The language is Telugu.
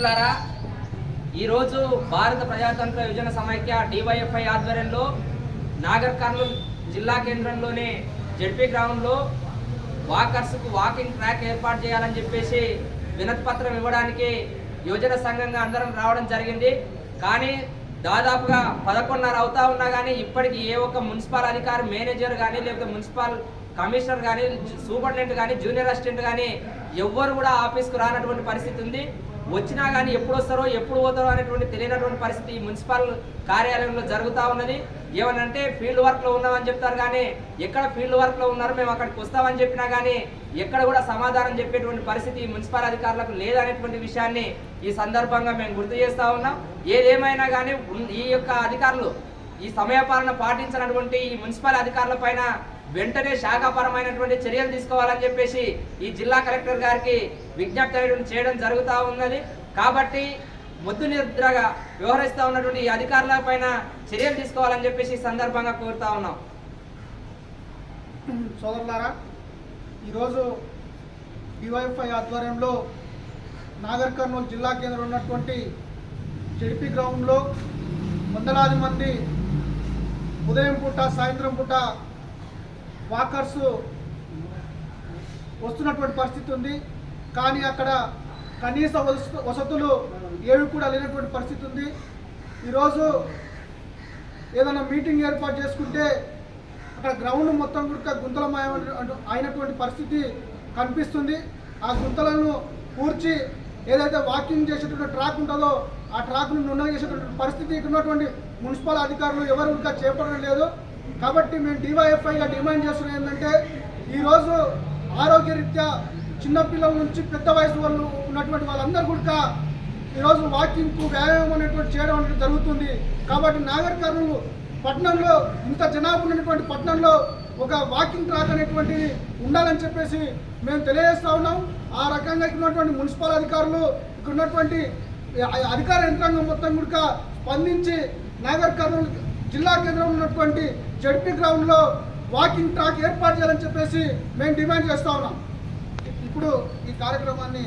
మిత్రులారా ఈరోజు భారత ప్రజాతంత్ర విభజన సమైక్య డివైఎఫ్ఐ ఆధ్వర్యంలో నాగర్ కర్నూలు జిల్లా కేంద్రంలోని జడ్పీ గ్రామంలో వాకర్స్కు వాకింగ్ ట్రాక్ ఏర్పాటు చేయాలని చెప్పేసి వినతిపత్రం ఇవ్వడానికి యువజన సంఘంగా అందరం రావడం జరిగింది. కానీ దాదాపుగా పదకొండున్నర అవుతా ఉన్నా కానీ ఇప్పటికీ ఏ ఒక్క మున్సిపల్ అధికారి మేనేజర్ కానీ లేకపోతే మున్సిపల్ కమిషనర్ కానీ సూపరింటెండెంట్ కానీ జూనియర్ అసిస్టెంట్ కానీ ఎవ్వరు కూడా ఆఫీస్కు రానటువంటి పరిస్థితి ఉంది. వచ్చినా కానీ ఎప్పుడు వస్తారో ఎప్పుడు పోతారో అనేటువంటి తెలియనటువంటి పరిస్థితి మున్సిపల్ కార్యాలయంలో జరుగుతూ ఉన్నది. ఏమనంటే ఫీల్డ్ వర్క్లో ఉన్నామని చెప్తారు కానీ ఎక్కడ ఫీల్డ్ వర్క్లో ఉన్నారో మేము అక్కడికి వస్తామని చెప్పినా కానీ ఎక్కడ కూడా సమాధానం చెప్పేటువంటి పరిస్థితి మున్సిపల్ అధికారులకు లేదనేటువంటి విషయాన్ని ఈ సందర్భంగా మేము గుర్తు చేస్తూ ఉన్నాం. ఏదేమైనా కానీ ఈ యొక్క అధికారులు ఈ సమయపాలన పాటించినటువంటి ఈ మున్సిపల్ అధికారుల పైన వెంటనే శాఖాపరమైనటువంటి చర్యలు తీసుకోవాలని చెప్పేసి ఈ జిల్లా కలెక్టర్ గారికి విజ్ఞప్తి చేయడం- చేయడం జరుగుతూ ఉన్నది. కాబట్టి ముద్దు నిద్రగా వ్యవహరిస్తూ ఉన్నటువంటి అధికారుల పైన చర్యలు తీసుకోవాలని చెప్పేసి సందర్భంగా కోరుతా ఉన్నాం. సోదరులారా ఈరోజు డివైఎఫ్ఐ ఆధ్వర్యంలో నాగర్ కర్నూలు జిల్లా కేంద్రం ఉన్నటువంటి జడిపి గ్రౌండ్లో వందలాది మంది ఉదయం పూట సాయంత్రం పూట వాకర్స్ వస్తున్నటువంటి పరిస్థితి ఉంది. కానీ అక్కడ కనీస వస- వసతులు ఏవి కూడా లేనటువంటి పరిస్థితి ఉంది. ఈరోజు ఏదైనా మీటింగ్ ఏర్పాటు చేసుకుంటే అక్కడ గ్రౌండ్ మొత్తం కూడా గుంతలమయం అయినటువంటి పరిస్థితి కనిపిస్తుంది. ఆ గుంతలను పూడ్చి ఏదైతే వాకింగ్ చేసేటువంటి ట్రాక్ ఉంటుందో ఆ ట్రాక్ను నున్నగా చేసేటువంటి పరిస్థితి ఇక్కడ ఉన్నటువంటి మున్సిపల్ అధికారులు ఎవరు ఇంకా చేపట్టడం లేదు. కాబట్టి మేము డివైఎఫ్ఐగా డిమాండ్ చేస్తున్నది ఏంటంటే ఈరోజు ఆరోగ్యరీత్యా చిన్నపిల్లల నుంచి పెద్ద వయసు వాళ్ళు ఉన్నటువంటి వాళ్ళందరూ కూడా ఈరోజు వాకింగ్కు వ్యాయామం అనేటువంటి చేయడం అనేది జరుగుతుంది. కాబట్టి నాగర్ కర్నూలు పట్టణంలో ఇంత జనాభా ఉన్నటువంటి పట్టణంలో ఒక వాకింగ్ ట్రాక్ అనేటువంటిది ఉండాలని చెప్పేసి మేము తెలియజేస్తూ ఉన్నాం. ఆ రకంగా ఉన్నటువంటి మున్సిపల్ అధికారులు ఇక్కడ ఉన్నటువంటి అధికార యంత్రాంగం మొత్తం కూడా స్పందించి నాగర్ కర్నూలు జిల్లా కేంద్రంలో ఉన్నటువంటి జడ్పీ గ్రౌండ్లో వాకింగ్ ట్రాక్ ఏర్పాటు చేయాలని చెప్పేసి మేము డిమాండ్ చేస్తా ఉన్నాం. ఇప్పుడు ఈ కార్యక్రమాన్ని